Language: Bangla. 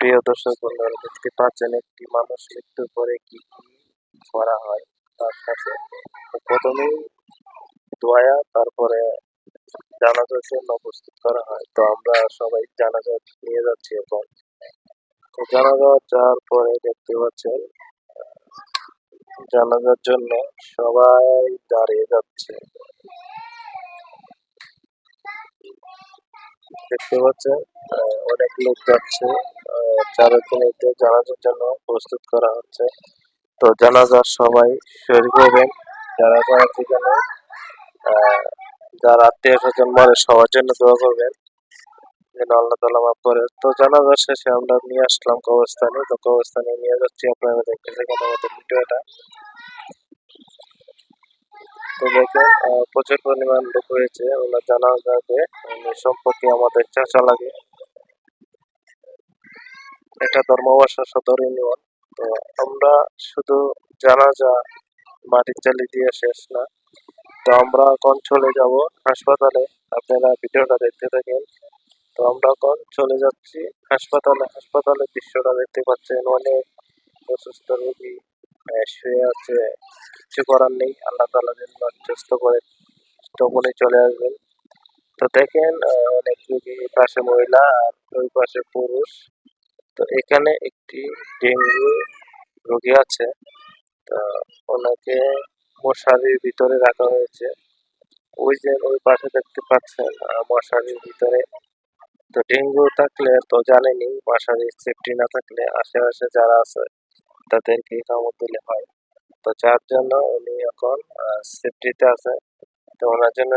প্রিয় দর্শক বন্ধুরা, দেখতে পাচ্ছেন একটি মানুষ মৃত্যুর পরে কি কি করা হয়, তার সাথে তো প্রথমেই দোয়া, তারপরে জানাজার জন্য প্রস্তুত করা হয়। তো আমরা সবাই জানাজা নিয়ে যাচ্ছি এখন। জানাজা যাওয়ার পরে দেখতে পাচ্ছেন জানাজার জন্য সবাই দাঁড়িয়ে যাচ্ছে। দেখতে পাচ্ছেন অনেক লোক যাচ্ছে। চারজনকে জানাজার জন্য প্রস্তুত করা হচ্ছে। তো জানাজার সবাই শরীর যারা যারা যেখানে যার আত্মীয় স্বজন মরে সবার জন্য দোয়া করবেন। যেন আল্লাহ তালা মাফ করে। তো জানাজার শেষে আমরা নিয়ে আসলাম কবরস্থানে। তো কবরস্থানে নিয়ে যাচ্ছি আপনারা দেখতে থাকেন আমাদের ভিডিওটা। তো দেখেন প্রচুর পরিমাণ লোক হয়েছে ওনার জানাজাতে উনি সম্পর্কে আমাদের চাচা লাগে। এটা ধর্মবাসা সদর ইউনিয়ন তো আমরা শুধু জানাজা মাটির চালি দিয়ে শেষ না। তো আমরা এখন চলে যাব হাসপাতালে। আপনারা ভিডিওটা দেখতে থাকেন। তো আমরা এখন চলে যাচ্ছি হাসপাতালে। হাসপাতালে দৃশ্যটা দেখতে পাচ্ছেন অনেক অসুস্থ রোগী শুয়ে আছে। কিছু করার নেই। আল্লাহ তালা যেন সুস্থ করে তখনই চলে আসবেন। তো দেখেন অনেক রোগী পাশে মহিলা আর ওই পাশে পুরুষ। তো এখানে একটি ডেঙ্গু রোগী আছে। তো ওনাকে মশারির ভিতরে রাখা হয়েছে। ওই যে ওই পাশে দেখতে পাচ্ছেন মশারির ভিতরে। তো ডেঙ্গু থাকলে তো জানেনই মশারির সেফটি না থাকলে আশেপাশে যারা আছে, তাদেরকে কামড় দিলে হয়। তো যার জন্য উনি এখন সেফটিতে আছে। তো ওনার জন্য